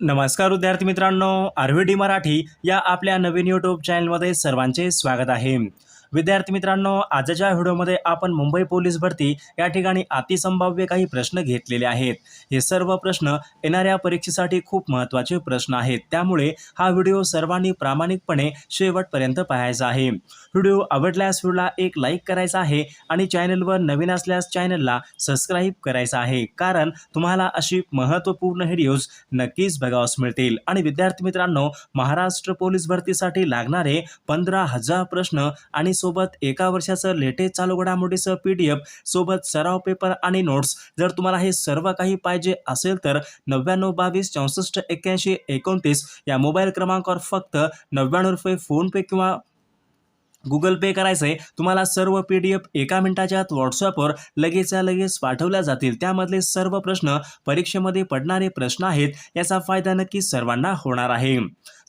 नमस्कार विद्यार्थी मित्रांनो आरव्ही मराठी या आपल्या नवीन यूट्यूब चॅनलमध्ये सर्वांचे स्वागत आहे. विद्यार्थी मित्रांनो आजच्या व्हिडिओमध्ये आपण मुंबई पोलीस भरती या ठिकाणी अतिसंभाव्य काही प्रश्न घेतलेले आहेत. हे सर्व प्रश्न येणाऱ्या परीक्षेसाठी खूप महत्त्वाचे प्रश्न आहेत. त्यामुळे हा व्हिडिओ सर्वांनी प्रामाणिकपणे शेवटपर्यंत पाहायचा आहे. व्हिडिओ आवडल्यास व्हिडिओला एक लाईक करायचा आहे आणि चॅनलवर नवीन असल्यास चॅनलला सबस्क्राईब करायचा आहे. कारण तुम्हाला अशी महत्त्वपूर्ण व्हिडिओज नक्कीच बघावस मिळतील. आणि विद्यार्थी मित्रांनो महाराष्ट्र पोलीस भरतीसाठी लागणारे पंधरा हजार प्रश्न आणि सोबत एका वर्षाचं लेटेस्ट चालू घडामोडीचं पी डी एफ सोबत सराव पेपर आणि नोट्स. जर तुम्हाला हे सर्व काही पाहिजे असेल तर नव्याण्णव बावीस चौसष्ट एक्क्याऐंशी एकोणतीस या मोबाईल क्रमांकावर फक्त नव्याण्णव रुपये फोनपे किंवा गुगल पे करायचं आहे तुम्हाला सर्व पी डी एफ एका मिनिटाच्या आत व्हॉट्सअपवर लगेचच्या लगेच पाठवल्या जातील. त्यामधले सर्व प्रश्न परीक्षेमध्ये पडणारे प्रश्न आहेत याचा फायदा नक्की सर्वांना होणार आहे.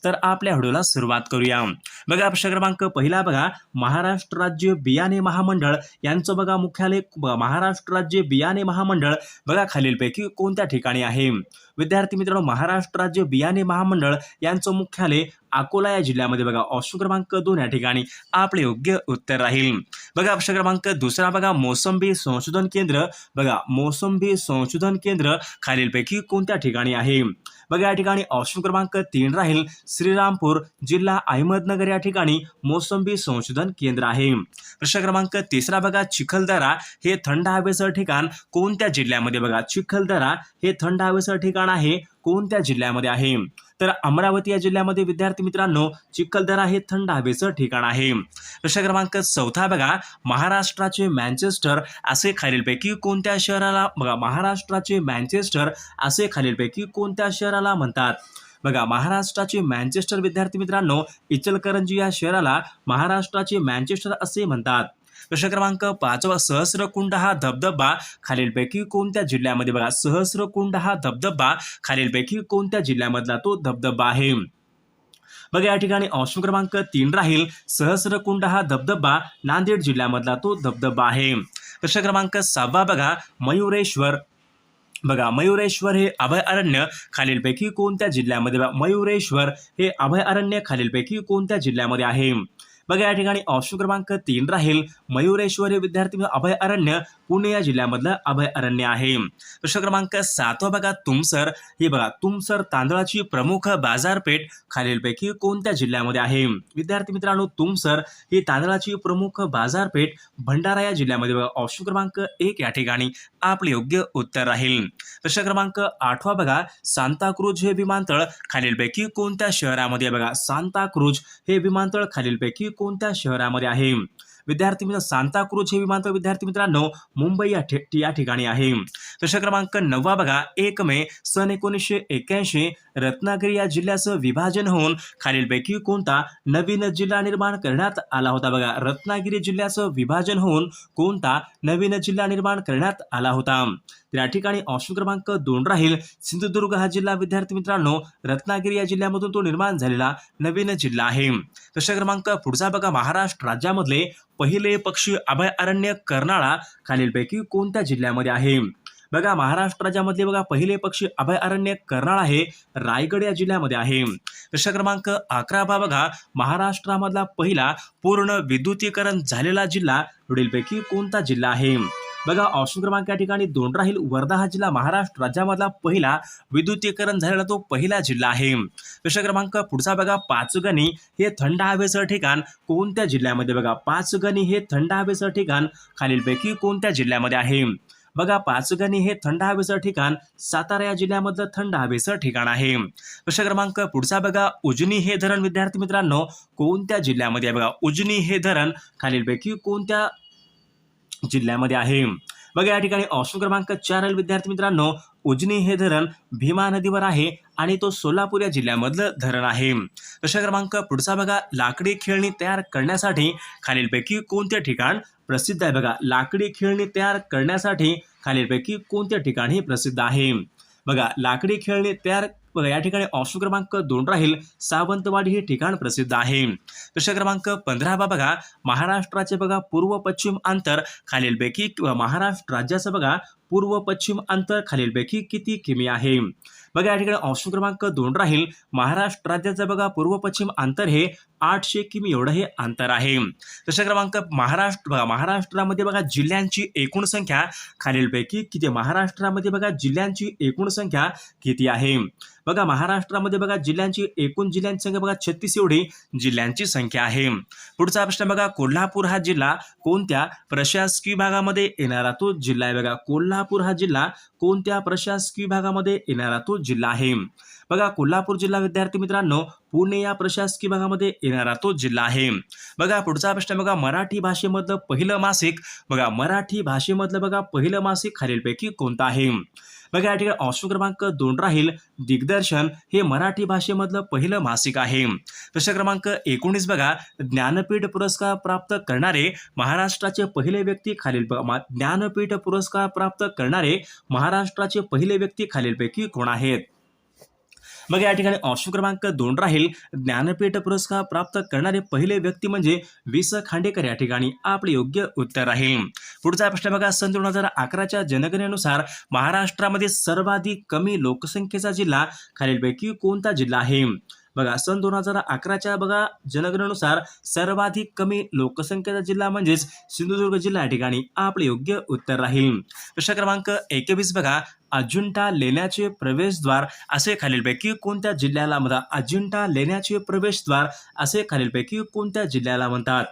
तर आपल्या व्हिडिओला सुरुवात करूया. बघा प्रश्न क्रमांक पहिला बघा. महाराष्ट्र राज्य बियाणे महामंडळ यांचं बघा मुख्यालय महाराष्ट्र राज्य बियाणे महामंडळ. बघा खालीलपैकी कोणत्या ठिकाणी आहे? विद्यार्थी मित्रांनो महाराष्ट्र राज्य बियाणे महामंडळ यांचं मुख्यालय अकोला या जिल्ह्यामध्ये बघा. ऑप्शन क्रमांक दोन या ठिकाणी. आपले योग्य उत्तर राहील. बघा प्रश्न क्रमांक दुसरा बघा. मोसंबी संशोधन केंद्र. बघा मोसंबी संशोधन केंद्र खालीलपैकी कोणत्या ठिकाणी आहे? बघा या ठिकाणी ऑप्शन क्रमांक तीन राहील. श्रीरामपूर जिल्हा अहमदनगर या ठिकाणी मोसंबी संशोधन केंद्र आहे. प्रश्न क्रमांक तिसरा बघा चिखलदरा हे थंड हवेचं ठिकाण कोणत्या जिल्ह्यामध्ये? बघा चिखलदरा हे थंड हवेचं ठिकाण आहे. कोणत्या जिल्ह्यामध्ये आहे? तर अमरावती या जिल्ह्यामध्ये विद्यार्थी मित्रांनो चिखलदरा हे थंड हवेचं ठिकाण आहे. प्रश्न क्रमांक चौथा बघा महाराष्ट्राचे मँचेस्टर असे खालीलपैकी कोणत्या शहराला बघा महाराष्ट्राचे मॅन्चेस्टर असे खालीलपैकी कोणत्या शहराला म्हणतात? बघा महाराष्ट्राचे मँचेस्टर विद्यार्थी मित्रांनो इचलकरंजी या शहराला महाराष्ट्राचे मँचेस्टर असे म्हणतात. प्रश्न क्रमांक पाचवा सहस्रकुंड हा धबधबा खालीलपैकी कोणत्या जिल्ह्यामध्ये? बघा सहस्रकुंड हा धबधबा खालीलपैकी कोणत्या जिल्ह्यामधला तो धबधबा आहे? बघा या ठिकाणी ऑप्शन क्रमांक तीन राहील. सहस्रकुंड हा धबधबा नांदेड जिल्ह्यामधला तो धबधबा आहे. प्रश्न क्रमांक सहावा बघा मयुरेश्वर. बघा मयुरेश्वर हे अभयारण्य खालीलपैकी कोणत्या जिल्ह्यामध्ये? बघा मयुरेश्वर हे अभयारण्य खालीलपैकी कोणत्या जिल्ह्यामध्ये आहे? बघा या ठिकाणी ऑप्शन क्रमांक तीन राहील. मयुरेश्वर हे विद्यार्थी अभयारण्य पुणे या जिल्ह्यामधलं अभयारण्य आहे. प्रश्न क्रमांक सातवा बघा तुमसर. हे बघा तुमसर तांदळाची प्रमुख बाजारपेठ खालीलपैकी कोणत्या जिल्ह्यामध्ये आहे? विद्यार्थी मित्रांनो तुमसर ही तांदळाची प्रमुख बाजारपेठ भंडारा या जिल्ह्यामध्ये बघा ऑप्शन क्रमांक एक या ठिकाणी आपले योग्य उत्तर राहील. प्रश्न क्रमांक आठवा बघा सांताक्रूज हे विमानतळ खालीलपैकी कोणत्या शहरामध्ये बघा सांताक्रूज हे विमानतळ खालीलपैकी कोणत्या शहरामध्ये आहे? विद्यार्थी मित्र सांताक्रूज हे विमानतळ विद्यार्थी मित्रांनो मुंबई या या ठिकाणी आहे. प्रश्न क्रमांक नववा बघा एक मे सन एकोणीसशे एक्क्याऐंशी रत्नागिरी या जिल्ह्याचं विभाजन होऊन खालीलपैकी कोणता नवीन जिल्हा निर्माण करण्यात आला होता? बघा रत्नागिरी जिल्ह्याचं विभाजन होऊन कोणता नवीन जिल्हा निर्माण करण्यात आला होता? तर या ठिकाणी ऑप्शन क्रमांक दोन राहील. सिंधुदुर्ग हा जिल्हा विद्यार्थी मित्रांनो रत्नागिरी या जिल्ह्यामधून तो निर्माण झालेला नवीन जिल्हा आहे. प्रश्न क्रमांक पुढचा बघा. महाराष्ट्र राज्यामधले पहिले पक्षी अभयारण्य कर्नाळा खालीलपैकी कोणत्या जिल्ह्यामध्ये आहे? बघा महाराष्ट्र मधले बघा पहिले पक्षी अभयारण्य कर्नाळ आहे रायगड या जिल्ह्यामध्ये आहे. प्रश्न क्रमांक अकरा बा बघा. महाराष्ट्रामधला पहिला पूर्ण विद्युतीकरण झालेला जिल्हा पुढीलपैकी कोणता जिल्हा आहे? बघा ऑप्शन क्रमांक या ठिकाणी दोन राहील. वर्धा हा जिल्हा महाराष्ट्र राज्यामधला पहिला विद्युतीकरण झालेला तो पहिला जिल्हा आहे. प्रश्न क्रमांक पुढचा बघा. पाचगणी हे थंड हवेचं ठिकाण कोणत्या जिल्ह्यामध्ये बघा? पाचगणी हे थंड हवेचं ठिकाण खालीलपैकी कोणत्या जिल्ह्यामध्ये आहे? बघा पाचगणी हे थंड हवेचं ठिकाण सातारा या जिल्ह्यामधलं थंड हवेचं ठिकाण आहे. प्रश्न क्रमांक पुढचा बघा उजनी हे धरण विद्यार्थी मित्रांनो कोणत्या जिल्ह्यामध्ये आहे? बघा उजनी हे धरण खालीलपैकी कोणत्या जिल्ह्यामध्ये आहे? बघा या ठिकाणी ऑप्शन क्रमांक चार विद्यार्थी मित्रांनो. उजनी हे धरण भीमा नदीवर आहे. आणि तो सोलापूर या जिल्ह्यामधलं धरण आहे. प्रश्न क्रमांक पुढचा बघा. लाकडी खेळणी तयार करण्यासाठी खालीलपैकी कोणते ठिकाण प्रसिद्ध आहे? बघा लाकडी खेळणी तयार करण्यासाठी खालीलपैकी कोणते ठिकाण हे प्रसिद्ध आहे? बघा लाकडी खेळणी तयार बघा या ठिकाणी ऑप्शन क्रमांक दोन राहील. सावंतवाडी हे ठिकाण प्रसिद्ध आहे. प्रश्न क्रमांक पंधरा बा बघा. महाराष्ट्राचे बघा पूर्व पश्चिम अंतर खालीलपैकी किंवा महाराष्ट्र राज्याचं बघा पूर्व पश्चिम अंतर खालीलपैकी किती किमी आहे? बघा या ठिकाणी ऑप्शन क्रमांक दोन राहील. महाराष्ट्र राज्याचं बघा पूर्व पश्चिम अंतर हे आठशे किमी एवढं हे अंतर आहे. तशा क्रमांक महाराष्ट्र बघा महाराष्ट्रामध्ये बघा जिल्ह्यांची एकूण संख्या खालीलपैकी किती? महाराष्ट्रामध्ये बघा जिल्ह्यांची एकूण संख्या किती आहे? बघा महाराष्ट्रामध्ये बघा जिल्ह्यांची एकूण जिल्ह्यांची संख्या बघा छत्तीस एवढी जिल्ह्यांची संख्या आहे. पुढचा प्रश्न बघा कोल्हापूर हा जिल्हा कोणत्या प्रशासकीय भागामध्ये येणारा? तो जिल्हा आहे बघा कोल्हापूर. हा जिल्हा कोणत्या प्रशासकीय विभागामध्ये येणारा तो जिल्हा आहे? बघा कोल्हापूर जिल्हा विद्यार्थी मित्रांनो पुणे या प्रशासकीय भागामध्ये येणारा तो जिल्हा आहे. बघा पुढचा प्रश्न बघा मराठी भाषेमधलं पहिलं मासिक. बघा मराठी भाषेमधलं बघा पहिलं मासिक खालीलपैकी कोणतं आहे? बघा या ठिकाणी ऑप्शन क्रमांक दोन राहील दिग्दर्शन. हे मराठी भाषेमधलं पहिलं मासिक आहे. प्रश्न क्रमांक एकोणीस बघा ज्ञानपीठ पुरस्कार प्राप्त करणारे महाराष्ट्राचे पहिले व्यक्ती खालील ज्ञानपीठ पुरस्कार प्राप्त करणारे महाराष्ट्राचे पहिले व्यक्ती खालीलपैकी कोण आहेत? मग या ठिकाणी ऑप्शन क्रमांक दोन राहील. ज्ञानपीठ पुरस्कार प्राप्त करणारे पहिले व्यक्ती म्हणजे वि स खांडेकर या ठिकाणी आपले योग्य उत्तर राहील. पुढचा प्रश्न बघा सन दोन हजार अकराच्या जनगणनेनुसार महाराष्ट्रामध्ये सर्वाधिक कमी लोकसंख्येचा जिल्हा खालीलपैकी कोणता जिल्हा आहे? बघा सन दोन हजार अकराच्या बघा जनगणनेनुसार सर्वाधिक कमी लोकसंख्येचा जिल्हा म्हणजेच सिंधुदुर्ग जिल्हा या ठिकाणी आपले योग्य उत्तर राहील. प्रश्न क्रमांक एकवीस बघा अजिंठा लेण्याचे प्रवेशद्वार असे खालीलपैकी कोणत्या जिल्ह्याला म्हणतात? अजिंठा लेण्याचे प्रवेशद्वार असे खालीलपैकी कोणत्या जिल्ह्याला म्हणतात?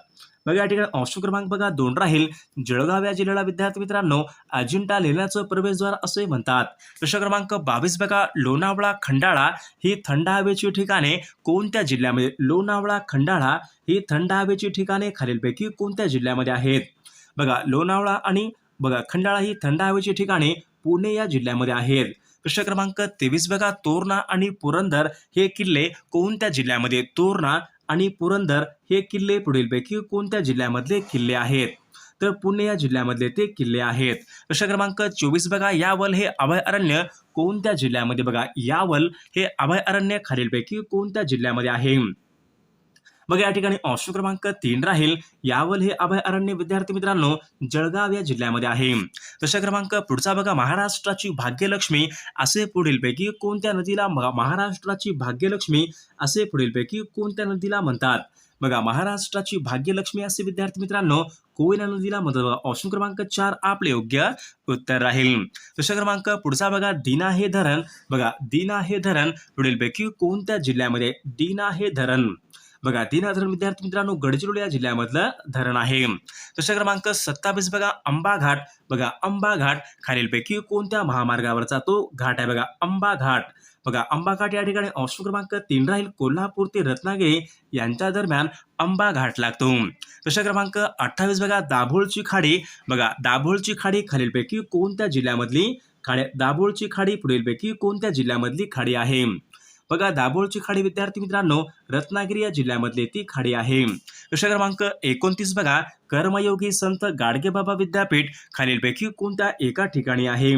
बघा या ठिकाणी ऑप्शन क्रमांक बघा दोन राहील. जळगाव या जिल्ह्याला विद्यार्थी मित्रांनो अजिंठा लेण्याचं प्रवेशद्वार असे म्हणतात. प्रश्न क्रमांक बावीस बघा लोणावळा खंडाळा ही थंड हवेची ठिकाणे कोणत्या जिल्ह्यामध्ये? लोणावळा खंडाळा ही थंड हवेची ठिकाणे खालीलपैकी कोणत्या जिल्ह्यामध्ये आहेत? बघा लोणावळा आणि बघा खंडाळा ही थंड हवेची ठिकाणे पुणे या जिल्ह्यामध्ये आहेत. प्रश्न क्रमांक तेवीस बघा तोरणा आणि पुरंदर हे किल्ले कोणत्या जिल्ह्यामध्ये? तोरणा आणि पुरंदर हे किल्ले पुढीलपैकी कोणत्या जिल्ह्यामधले किल्ले आहेत? तर पुणे या जिल्ह्यामधले ते किल्ले आहेत. प्रश्न क्रमांक चोवीस बघा. यावल हे अभयारण्य कोणत्या जिल्ह्यामध्ये? बघा यावल हे अभयारण्य खालीलपैकी कोणत्या जिल्ह्यामध्ये आहे? मग या ठिकाणी ऑप्शन क्रमांक तीन राहील. यावल हे अभयारण्य विद्यार्थी मित्रांनो जळगाव या जिल्ह्यामध्ये आहे. तशा क्रमांक पुढचा बघा महाराष्ट्राची भाग्यलक्ष्मी असे पुढीलपैकी कोणत्या नदीला महाराष्ट्राची भाग्यलक्ष्मी असे पुढीलपैकी कोणत्या नदीला म्हणतात? बघा महाराष्ट्राची भाग्यलक्ष्मी असे विद्यार्थी मित्रांनो कोयना नदीला मदत बघा. ऑप्शन क्रमांक चार आपले योग्य उत्तर राहील. तशा क्रमांक पुढचा बघा दिना हे धरण. बघा दिना हे धरण पुढीलपैकी कोणत्या जिल्ह्यामध्ये? दिना हे धरण. बघा तीन धरण विद्यार्थी मित्रांनो गडचिरोली या जिल्ह्यामधलं धरण आहे. तशा क्रमांक सत्तावीस बघा अंबाघाट बघा अंबाघाट खालीलपैकी कोणत्या महामार्गावरचा तो घाट आहे बघा अंबाघाट बघा अंबाघाट या ठिकाणी ऑप्शन क्रमांक तीन राहील कोल्हापूर ते रत्नागिरी यांच्या दरम्यान अंबाघाट लागतो. तशा क्रमांक अठ्ठावीस बघा दाभोळची खाडी. बघा दाभोळची खाडी खालीलपैकी कोणत्या जिल्ह्यामधली खाडी दाभोळची खाडी पुढीलपैकी कोणत्या जिल्ह्यामधली खाडी आहे? बघा दाभोळची खाडी विद्यार्थी मित्रांनो रत्नागिरी या जिल्ह्यामधली ती खाडी आहे. प्रश्न क्रमांक एकोणतीस बघा कर्मयोगी संत गाडगेबाबा विद्यापीठ खालीलपैकी कोणत्या एका ठिकाणी आहे?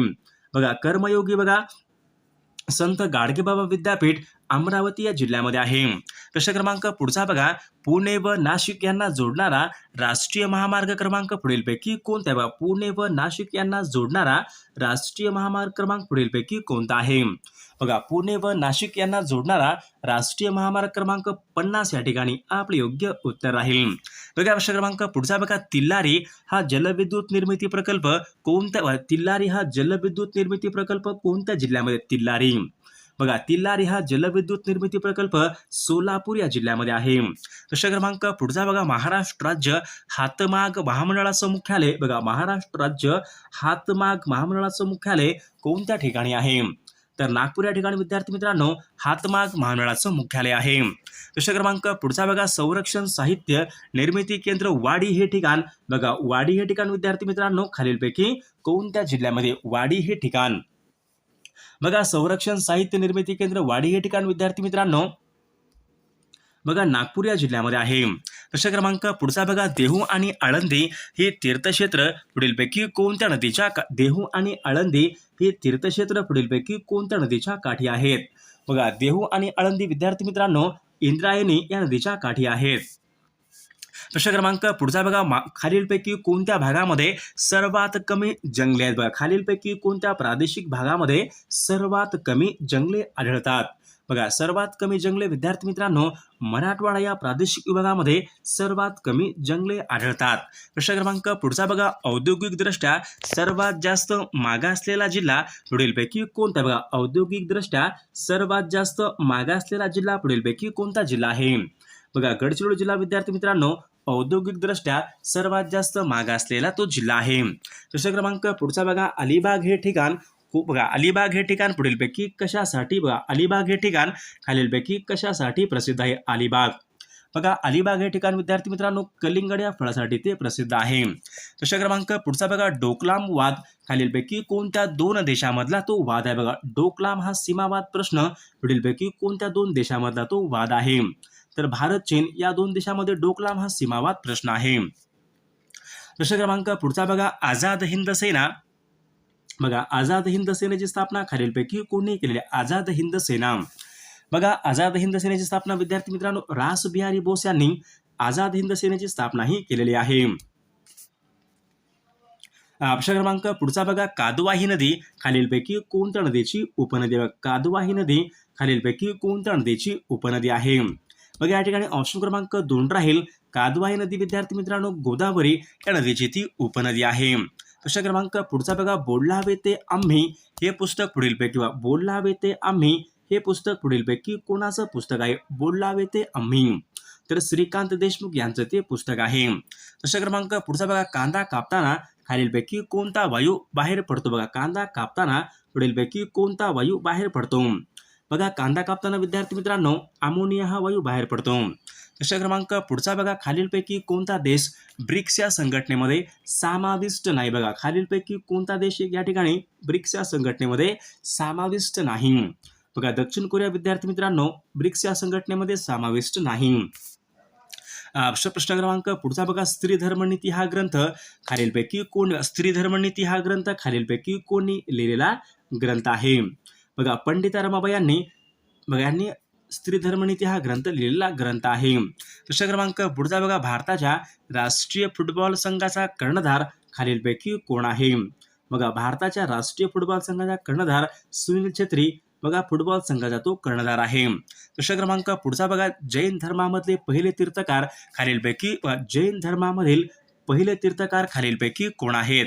बघा कर्मयोगी बघा संत गाडगेबाबा विद्यापीठ अमरावती या जिल्ह्यामध्ये आहे. प्रश्न क्रमांक पुढचा बघा. पुणे व नाशिक यांना जोडणारा राष्ट्रीय महामार्ग क्रमांक पुढीलपैकी कोणता आहे? बघा पुणे व नाशिक यांना जोडणारा राष्ट्रीय महामार्ग क्रमांक पुढीलपैकी कोणता आहे? बघा पुणे व नाशिक यांना जोडणारा राष्ट्रीय महामार्ग क्रमांक पन्नास या ठिकाणी आपले योग्य उत्तर राहील. बघा प्रश्न क्रमांक पुढचा बघा. तिल्लारी हा जलविद्युत निर्मिती प्रकल्प कोणत्या तिल्लारी हा जलविद्युत निर्मिती प्रकल्प कोणत्या जिल्ह्यामध्ये? तिल्लारी. बघा तिल्लारी हा जलविद्युत निर्मिती प्रकल्प सोलापूर या जिल्ह्यामध्ये आहे. प्रश्न क्रमांक पुढचा बघा महाराष्ट्र राज्य हातमाग महामंडळाचं मुख्यालय. बघा महाराष्ट्र राज्य हातमाग महामंडळाचं मुख्यालय कोणत्या ठिकाणी आहे? तर नागपूर या ठिकाणी विद्यार्थी मित्रांनो हातमाग महामंडळाचं मुख्यालय आहे. प्रश्न क्रमांक पुढचा बघा संरक्षण साहित्य निर्मिती केंद्र वाडी हे ठिकाण. बघा वाडी हे ठिकाण विद्यार्थी मित्रांनो खालीलपैकी कोणत्या जिल्ह्यामध्ये वाडी हे ठिकाण? बघा संरक्षण साहित्य निर्मिती केंद्र वाडी हे ठिकाण विद्यार्थी मित्रांनो. बघा नागपूर या जिल्ह्यामध्ये आहे. प्रश्न क्रमांक पुढचा बघा देहू आणि आळंदी हे तीर्थक्षेत्र पुढीलपैकी कोणत्या नदीच्या का- देहू आणि आळंदी हे तीर्थक्षेत्र पुढीलपैकी कोणत्या नदीच्या काठी आहेत? बघा देहू आणि आळंदी विद्यार्थी मित्रांनो इंद्रायणी या नदीच्या काठी आहेत. प्रश्न क्रमांक पुढचा बघा. मा खालीलपैकी कोणत्या भागामध्ये सर्वात कमी जंगले आहेत? बघा खालीलपैकी कोणत्या प्रादेशिक भागामध्ये सर्वात कमी जंगले आढळतात? बघा सर्वात कमी जंगले विद्यार्थी मित्रांनो मराठवाडा या प्रादेशिक विभागामध्ये सर्वात कमी जंगले आढळतात. प्रश्न क्रमांक पुढचा बघा. औद्योगिकदृष्ट्या सर्वात जास्त मागासलेला जिल्हा पुढीलपैकी कोणता बघा औद्योगिकदृष्ट्या सर्वात जास्त मागासलेला जिल्हा पुढीलपैकी कोणता जिल्हा आहे? बघा गडचिरोली जिल्हा विद्यार्थी मित्रांनो औद्योगिकदृष्ट्या सर्वात जास्त मागासलेला तो जिल्हा आहे. दुसरा क्रमांक पुढचा बघा. अलिबाग हे ठिकाण खूप बघा. अलिबाग हे ठिकाण पुढीलपैकी कशासाठी बघा? अलिबाग हे ठिकाण खालीलपैकी कशासाठी प्रसिद्ध आहे? अलिबाग. बघा अलिबाग हे ठिकाण विद्यार्थी मित्रांनो कलिंगड या फळासाठी ते प्रसिद्ध आहे. दुसरा क्रमांक पुढचा बघा. डोकलाम वाद खालीलपैकी कोणत्या दोन देशामधला तो वाद आहे? बघा डोकलाम हा सीमावाद प्रश्न पुढीलपैकी कोणत्या दोन देशामधला तो वाद आहे? तर भारत चीन या दोन देशामध्ये डोकलाम हा सीमावाद प्रश्न आहे. प्रश्न क्रमांक पुढचा बघा आझाद हिंद सेना. बघा आझाद हिंद सेनेची स्थापना खालीलपैकी कोणी केलेली आहे? आझाद हिंद सेना. बघा आझाद हिंद सेनेची स्थापना विद्यार्थी मित्रांनो रास बिहारी बोस यांनी आझाद हिंद सेनेची स्थापना ही केलेली आहे. प्रश्न क्रमांक पुढचा बघा कादवा ही नदी खालीलपैकी कोणत्या नदीची उपनदी कादवाही कादवा ही नदी खालीलपैकी कोणत्या नदीची उपनदी आहे? मग या ठिकाणी ऑप्शन क्रमांक दोन राहील. कादवा नदी विद्यार्थी मित्रांनो गोदावरी या नदीची ती उपनदी आहे. प्रश्न क्रमांक पुढचा बघा बोलला हवे ते आम्ही हे पुस्तक पुढीलपैकी वा बोलला हवे ते आम्ही हे पुस्तक पुढीलपैकी कोणाचं पुस्तक आहे? बोलला हवे ते आम्ही. तर श्रीकांत देशमुख यांचं ते पुस्तक आहे. प्रश्न क्रमांक पुढचा बघा कांदा कापताना खालीलपैकी कोणता वायू बाहेर पडतो? बघा कांदा कापताना पुढीलपैकी कोणता वायू बाहेर पडतो? बघा कांदा कापताना विद्यार्थी मित्रांनो अमोनिया हा वायू बाहेर पडतो. प्रश्न क्रमांक पुढचा बघा खालीलपैकी कोणता देश ब्रिक्स या संघटनेमध्ये समाविष्ट नाही? बघा खालीलपैकी कोणता देश या ठिकाणी ब्रिक्स या संघटनेमध्ये समाविष्ट नाही? बघा दक्षिण कोरिया विद्यार्थी मित्रांनो ब्रिक्स या संघटनेमध्ये समाविष्ट नाही. प्रश्न क्रमांक पुढचा बघा स्त्री धर्मनीती हा ग्रंथ. खालीलपैकी कोण स्त्री धर्मनीती हा ग्रंथ खालीलपैकी कोणी लिहिलेला ग्रंथ आहे? बघा पंडिता रमाबाई यांनी बघा यांनी स्त्री धर्मनीती हा ग्रंथ लिहिलेला ग्रंथ आहे. प्रश्न क्रमांक पुढचा बघा भारताच्या राष्ट्रीय फुटबॉल संघाचा कर्णधार खालीलपैकी कोण आहे? बघा भारताच्या राष्ट्रीय फुटबॉल संघाचा कर्णधार सुनील छेत्री बघा फुटबॉल संघाचा तो कर्णधार आहे. प्रश्न क्रमांक पुढचा बघा जैन धर्मामधले पहिले तीर्थकार खालीलपैकी व जैन धर्मामधील पहिले तीर्थकार खालीलपैकी कोण आहेत?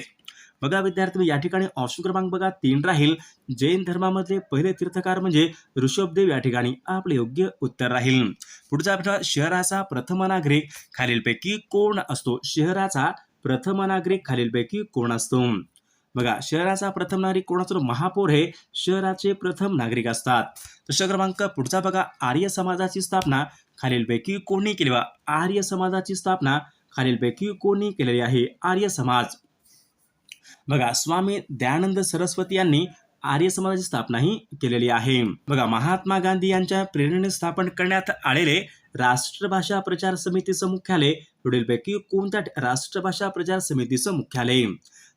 बघा विद्यार्थी या ठिकाणी ऑप्शन क्रमांक बघा तीन राहील. जैन धर्मामधले पहिले तीर्थकार म्हणजे ऋषभदेव या ठिकाणी आपले योग्य उत्तर राहील. पुढचा प्रश्न शहराचा प्रथम नागरिक खालीलपैकी कोण असतो? शहराचा प्रथम नागरिक खालीलपैकी कोण असतो? बघा शहराचा प्रथम नागरिक कोण असतो? महापौर हे शहराचे प्रथम नागरिक असतात. प्रश्न क्रमांक पुढचा बघा आर्य समाजाची स्थापना खालीलपैकी कोणी केली? बा आर्य समाजाची स्थापना खालीलपैकी कोणी केलेली आहे? आर्य समाज. बघा स्वामी दयानंद सरस्वती यांनी आर्य समाजाची स्थापना ही केलेली आहे. बघा महात्मा गांधी यांच्या प्रेरणेने स्थापन करण्यात आलेले राष्ट्रभाषा प्रचार समितीचं मुख्यालय पुढीलपैकी कोणत्या राष्ट्रभाषा प्रचार समितीचं मुख्यालय?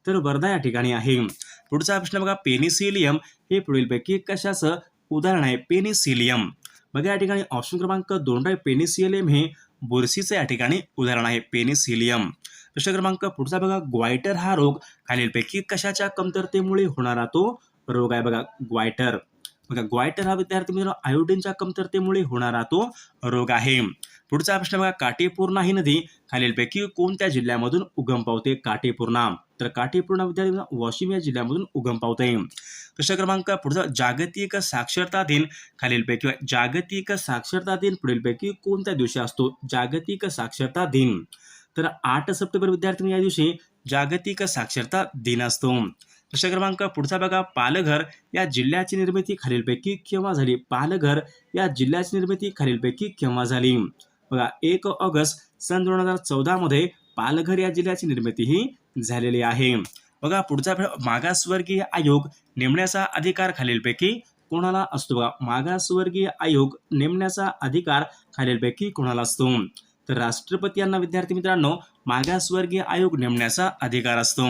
तर वर्धा या ठिकाणी आहे. पुढचा प्रश्न बघा पेनिसिलियम हे पुढीलपैकी कशाचं? उदाहरण आहे पेनिसिलियम. बघा या ठिकाणी ऑप्शन क्रमांक दोन पेनिसिलियम हे बुरशीचं या ठिकाणी उदाहरण आहे पेनिसिलियम. प्रश्न क्रमांक पुढचा बघा ग्वायटर हा रोग खालीलपैकी कशाच्या कमतरतेमुळे होणारा तो रोग आहे बघा ग्वायटर. बघा ग्वायटर हा विद्यार्थी मित्र आयोडीनच्या कमतरतेमुळे होणारा तो रोग आहे. पुढचा प्रश्न बघा काटेपूर्णा ही नदी खालीलपैकी कोणत्या जिल्ह्यामधून उगम पावते? काटेपूर्णा. तर काटेपूर्णा विद्यार्थी मित्रांनो, वाशिम या जिल्ह्यामधून उगम पावते. प्रश्न क्रमांक पुढचा जागतिक साक्षरता दिन खालीलपैकी जागतिक साक्षरता दिन पुढीलपैकी कोणत्या दिवशी असतो? जागतिक साक्षरता दिन. तर आठ सप्टेंबर विद्यार्थी या दिवशी जागतिक साक्षरता दिन असतो. प्रश्न क्रमांक पुढचा बघा. पालघर या जिल्ह्याची निर्मिती खालीलपैकी केव्हा झाली? पालघर या जिल्ह्याची निर्मिती खालीलपैकी केव्हा झाली? बघा एक ऑगस्ट सन दोन हजार चौदामध्ये पालघर या जिल्ह्याची निर्मिती ही झालेली आहे. बघा पुढचा मागासवर्गीय आयोग नेमण्याचा अधिकार खालीलपैकी कोणाला असतो? बघा मागासवर्गीय आयोग नेमण्याचा अधिकार खालीलपैकी कोणाला असतो? तर राष्ट्रपती यांना विद्यार्थी मित्रांनो मागासवर्गीय आयोग नेमण्याचा अधिकार असतो.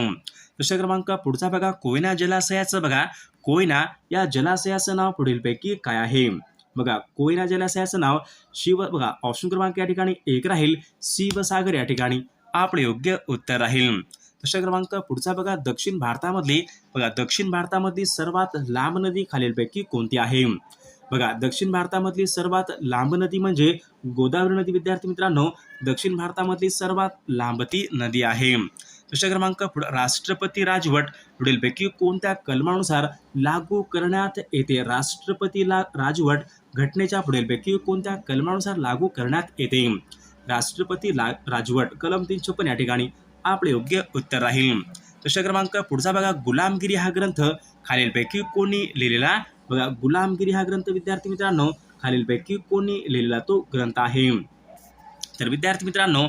प्रश्न क्रमांक पुढचा बघा. कोयना जलाशयाचं बघा. कोयना या जलाशयाचं नाव पुढीलपैकी काय आहे? बघा कोयना जलाशयाचं नाव शिव बघा ऑप्शन क्रमांक या ठिकाणी एक राहील. शिवसागर या ठिकाणी आपले योग्य उत्तर राहील. प्रश्न क्रमांक पुढचा बघा. दक्षिण भारतामधली बघा दक्षिण भारतामधली सर्वात लांब नदी खालीलपैकी कोणती आहे? बघा दक्षिण भारतामधली सर्वात लांब नदी म्हणजे गोदावरी नदी. विद्यार्थी मित्रांनो दक्षिण भारतामधली सर्वात लांबती नदी आहे. प्रश्न क्रमांक पुढं राष्ट्रपती राजवट पुढीलपैकी कोणत्या कलमानुसार लागू करण्यात येते? राष्ट्रपती ला राजवट घटनेच्या पुढीलपैकी कोणत्या कलमानुसार लागू करण्यात येते? राष्ट्रपती ला राजवट कलम तीन छप्पन या ठिकाणी आपले योग्य उत्तर राहील. प्रश्न क्रमांक पुढचा बघा गुलामगिरी हा ग्रंथ खालीलपैकी कोणी लिहिलेला बघा गुलामगिरी हा ग्रंथ विद्यार्थी मित्रांनो खालीलपैकी कोणी लिहिलेला तो ग्रंथ आहे. तर विद्यार्थी मित्रांनो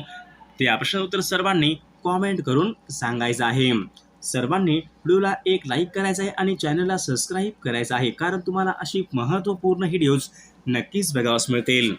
ते या प्रश्न उत्तर सर्वांनी कॉमेंट करून सांगायचं आहे. सर्वांनी व्हिडिओला एक लाईक करायचा आहे आणि चॅनलला सबस्क्राईब करायचं आहे. कारण तुम्हाला अशी महत्त्वपूर्ण व्हिडिओज नक्कीच बघावास मिळतील.